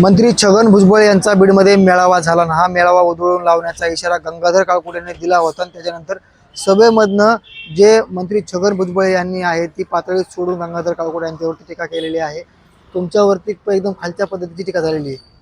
मंत्री छगन भुजबळ यांचा बीडमध्ये मेळावा झाला ना हा मेळावा उधळून लावण्याचा इशारा गंगाधर काळकुट यांनी दिला होता. आणि त्याच्यानंतर सभेमधनं जे मंत्री छगन भुजबळ यांनी आहे ती पातळी सोडून गंगाधर काळकुट यांच्यावरती टीका केलेली आहे. तुमच्यावरती एकदम खालच्या पद्धतीची टीका झालेली आहे.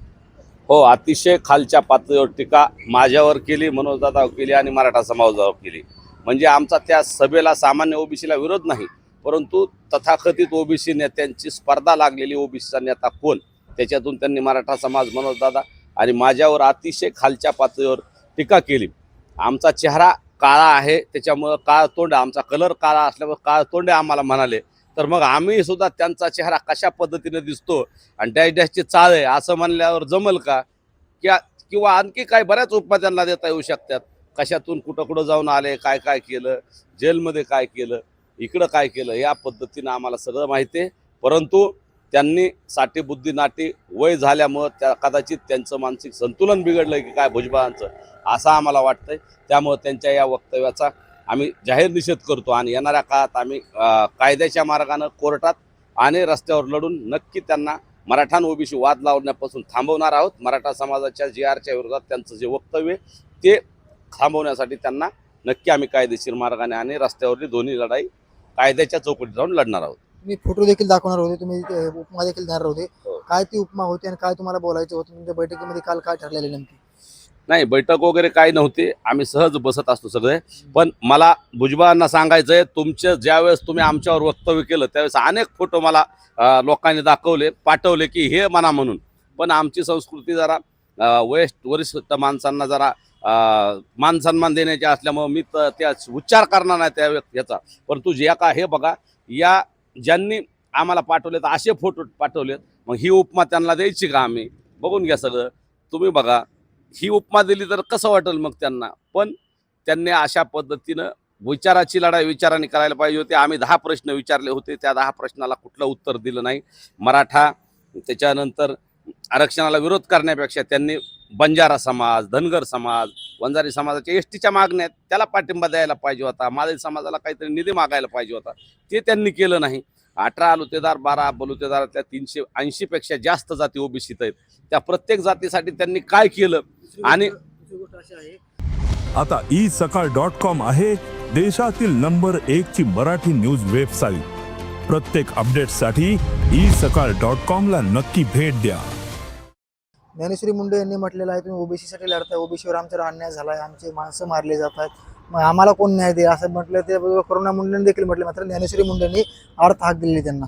हो अतिशय खालच्या पातळीवर टीका माझ्यावर केली मनोजदादावर केली आणि मराठा समाजावर केली. म्हणजे आमचा त्या सभेला सामान्य ओबीसीला विरोध नाही. परंतु तथाकथित ओबीसी नेत्यांची स्पर्धा लागलेली ओबीसीचा नेता कोण? त्याच्यातून त्यांनी मराठा समाज मनोजदादा आणि माझ्यावर अतिशय खालच्या पातळीवर टीका केली. आमचा चेहरा काळा आहे त्याच्यामुळं काळ तोंड आमचा कलर काळा असल्यामुळे काळ तोंडे आम्हाला म्हणाले. तर मग आम्ही सुद्धा त्यांचा चेहरा कशा पद्धतीने दिसतो आणि डॅश डॅशची चाळ आहे असं म्हणल्यावर जमल का? किंवा किंवा आणखी काय बऱ्याच उपमा त्यांना देता येऊ शकतात? कशातून कुठं कुठं जाऊन आले काय काय केलं? जेलमध्ये काय केलं? इकडं काय केलं या पद्धतीनं आम्हाला सगळं माहिती आहे. परंतु त्यांनी साठी बुद्धी नाटी वय झाल्यामुळं त्या कदाचित त्यांचं मानसिक संतुलन बिघडलं की काय भुजबळांचं असं आम्हाला वाटतंय. त्यामुळं त्यांच्या या वक्तव्याचा आम्ही जाहीर निषेध करतो आणि येणाऱ्या काळात आम्ही कायद्याच्या मार्गानं कोर्टात आणि रस्त्यावर लढून नक्की त्यांना मराठा ओबीसी वाद लावण्यापासून थांबवणार आहोत. मराठा समाजाच्या जी आरच्या विरोधात त्यांचं जे वक्तव्य ते थांबवण्यासाठी त्यांना नक्की आम्ही कायदेशीर मार्गाने आणि रस्त्यावरली दोन्ही लढाई कायद्याच्या चौकटीत जाऊन लढणार आहोत. तुम्ही फोटो देखील दाखवणार होते तुम्ही ते उपमा देखील देणार होते. हो. काय ती उपमा होती आणि काय तुम्हाला बोलायचं होतं? तुमच्या बैठकीमध्ये काल काय ठरलेलं नेमकी? नाही बैठक वगैरे काही नव्हती. आम्ही सहज बसत असतो सगळे. पण मला भुजबळांना सांगायचं आहे तुमचं ज्यावेळेस तुम्ही आमच्यावर वक्तव्य केलं त्यावेळेस अनेक फोटो मला लोकांनी दाखवले पाठवले की हे म्हणा म्हणून. पण आमची संस्कृती जरा अं, वयस्क वरिष्ठ माणसांना जरा मान सन्मान देण्याचे असल्यामुळं मी तर त्या उच्चार करणार नाही त्या याचा. परंतु जे का हे बघा या ज्यांनी आम्हाला पाठवले तर असे फोटो पाठवलेत मग ही उपमा त्यांना द्यायची का आम्ही? बघून घ्या सगळं. तुम्ही बघा ही उपमा दिली तर कसं वाटेल मग त्यांना? पण त्यांनी अशा पद्धतीनं विचाराची लढाई विचाराने करायला पाहिजे होते. आम्ही दहा प्रश्न विचारले होते. त्या दहा प्रश्नाला कुठलं उत्तर दिलं नाही. मराठा त्याच्यानंतर आरक्षणाला विरोध करण्यापेक्षा त्यांनी बंजारा समाज धनगर समाज वंजारी समाजाच्या एस टीच्या मागण्या आहेत. त्याला पाठिंबा द्यायला पाहिजे होता. माळी समाजाला काहीतरी निधी मागायला पाहिजे होता. ते त्यांनी केलं नाही. अठरा आलुतेदार बारा बलुतेदारातल्या तीनशे ऐंशीपेक्षा जास्त जाती ओबीसीत आहेत. त्या प्रत्येक जातीसाठी त्यांनी काय केलं? आणि आता ई सकाळ डॉट कॉम आहे देशातील नंबर एक ची मराठी न्यूज वेबसाईट. प्रत्येक अपडेटसाठी ई सकाळ डॉट कॉम ला नक्की भेट द्या. ज्ञानेश्वरी मुंडे यांनी म्हटलेलं आहे तुम्ही ओबीसीसाठी लढताय ओबीसीवर आमच्यावर अन्याय झाला आहे आमचे माणसं मारले जात आहेत मग आम्हाला कोण न्याय दे असं म्हटलं ते करुणा मुंडेने देखील म्हटलं मात्र ज्ञानेश्वरी मुंडेंनी अर्थ हाक दिलेली त्यांना.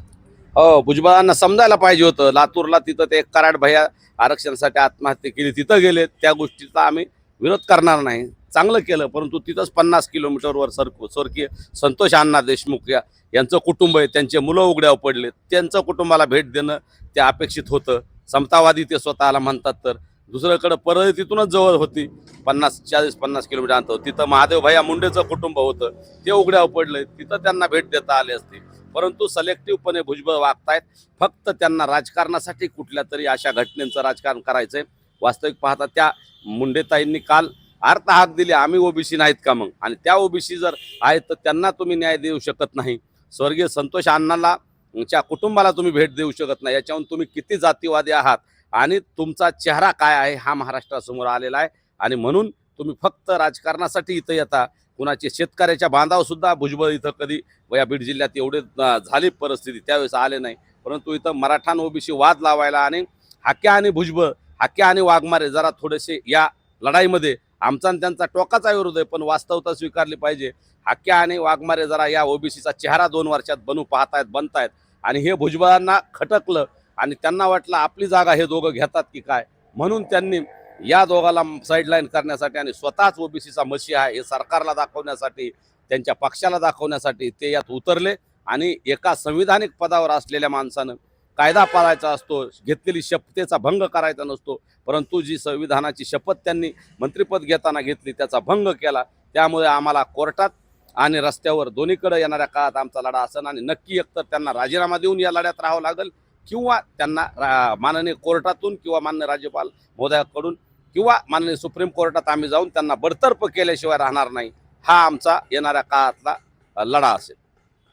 हो भुजबळांना समजायला पाहिजे होतं. लातूरला तिथं ते कराड भैया आरक्षणासाठी आत्महत्या केली तिथं गेले. त्या गोष्टीचा आम्ही विरोध करणार नाही. चांगलं केलं परंतु तिथंच पन्नास किलोमीटरवर सरको स्वर्गीय संतोष अण्णा देशमुख या यांचं कुटुंब आहे. त्यांचे मुलं उघड्यावर पडले त्यांचं कुटुंबाला भेट देणं ते अपेक्षित होतं. समतावादी ते स्वतःला म्हणतात तर. दुसऱ्याकडं परळी तिथूनच जवळ होती. पन्नास चाळीस पन्नास किलोमीटर अंतर तिथं महादेव भैया मुंडेचं कुटुंब होतं. ते उघड्यावर पडलं. तिथं त्यांना भेट देता आली असते. परंतु सलेक्टिव्हपणे भुजबळ वागतायत. फक्त त्यांना राजकारणासाठी कुठल्या तरी अशा घटनेचं राजकारण करायचंय वास्तविक पाहता त्या मुंडेताईंनी काल अर्थ हात दिले. आम्ही ओबीसी नाहीत का मग? आणि त्या ओबीसी जर आहेत तर त्यांना तुम्ही न्याय देऊ शकत नाही. स्वर्गीय संतोष अण्णाला च्या कुटुंबाला तुम्ही भेट देऊ शकत नाही. याच्याहून तुम्ही किती जातीवादी आहात आणि तुमचा चेहरा काय आहे हा महाराष्ट्रासमोर आलेला आहे. आणि म्हणून तुम्ही फक्त राजकारणासाठी इथं येता. कुणाचे शेतकऱ्याच्या बांधावसुद्धा भुजबळ इथं कधी या बीड जिल्ह्यात एवढे झाली परिस्थिती त्यावेळेस आले नाही. परंतु इथं मराठा ओबीसी वाद लावायला आणि हाक्या आणि भुजबळ हाक्या आणि वाघमारे जरा थोडेसे या लढाईमध्ये आमचा आणि त्यांचा टोकाचा विरोध आहे. पण वास्तवता स्वीकारली पाहिजे. हाक्या आणि वाघमारे जरा या ओबीसीचा चेहरा दोन वर्षात बनू पाहतायत बनतायत. आणि हे भुजबळांना खटकलं आणि त्यांना वाटलं आपली जागा हे दोघं घेतात की काय? म्हणून त्यांनी या दोघाला साईडलाईन करण्यासाठी आणि स्वतःच ओबीसीचा मशी आहे हे सरकारला दाखवण्यासाठी त्यांच्या पक्षाला दाखवण्यासाठी ते यात उतरले आणि एका संविधानिक पदावर असलेल्या माणसानं कायदा पाळायचा असतो घेतलेली शपथेचा भंग करायचा नसतो परंतु जी संविधानाची शपथ त्यांनी मंत्रिपद घेताना घेतली त्याचा भंग केला. त्यामुळे आम्हाला कोर्टात आणि रस्त्यावर दोन्हीकडे येणाऱ्या काळात आमचा लढा असेल आणि नक्की एकतर त्यांना राजीनामा देऊन या लढ्यात राहावं लागेल किंवा त्यांना रा- माननीय कोर्टातून किंवा माननीय राज्यपाल महोदयाकडून किंवा माननीय सुप्रीम कोर्टात आम्ही जाऊन त्यांना बडतर्फ केल्याशिवाय राहणार नाही हा आमचा येणाऱ्या काळातला लढा असेल.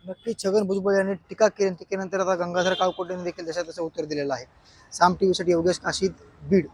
नक्की छगन भुजबळ यांनी टीका केली टीकेनंतर आता गंगाधर काळकोटेंनी देखील तशा तसं उत्तर दिलेलं आहे. साम टी व्हीसाठी योगेश काशीद बीड.